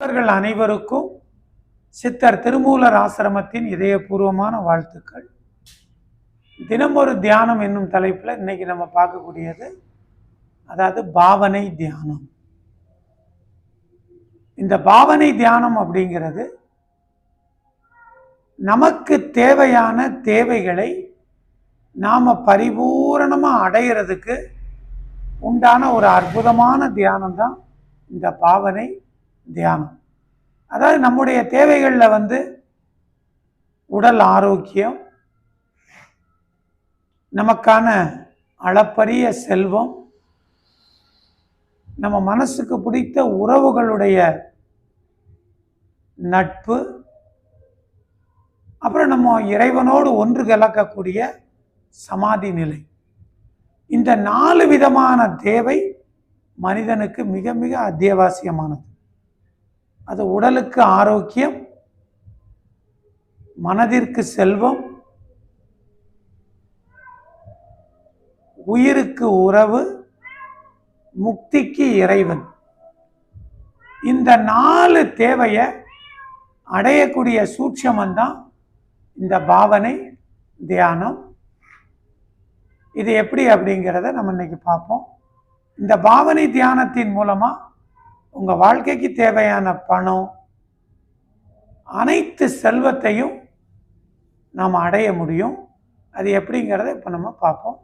நண்பர்கள் அனைவருக்கும் சித்தர் திருமூலர் ஆசிரமத்தின் இதயபூர்வமான வாழ்த்துக்கள். தினம் ஒரு தியானம் என்னும் தலைப்பில் இன்னைக்கு நம்ம பார்க்கக்கூடியது அதாவது பாவனை தியானம். இந்த பாவனை தியானம் அப்படிங்கிறது நமக்கு தேவையான தேவைகளை நாம் பரிபூரணமாக அடையிறதுக்கு உண்டான ஒரு அற்புதமான தியானம் தான் இந்த பாவனை தியானம். அதாவது நம்முடைய தேவைகளில் வந்து உடல் ஆரோக்கியம் நமக்கான அளப்பரிய செல்வம் நம்ம மனசுக்கு பிடித்த உறவுகளுடைய நட்பு அப்புறம் நம்ம இறைவனோடு ஒன்று கலக்கக்கூடிய சமாதி நிலை. இந்த நாலு விதமான தேவை மனிதனுக்கு மிக மிக அத்தியாவசியமானது. அது உடலுக்கு ஆரோக்கியம் மனதிற்கு செல்வம் உயிருக்கு உறவு முக்திக்கு இறைவன். இந்த நாலு தேவையை அடையக்கூடிய சூட்சமந்தான் இந்த பாவனை தியானம். இது எப்படி அப்படிங்கிறத நம்ம இன்னைக்கு பார்ப்போம். இந்த பாவனை தியானத்தின் மூலமாக உங்கள் வாழ்க்கைக்கு தேவையான பணம் அனைத்து செல்வத்தையும் நாம் அடைய முடியும். அது எப்படிங்கிறத இப்போ நம்ம பார்ப்போம்.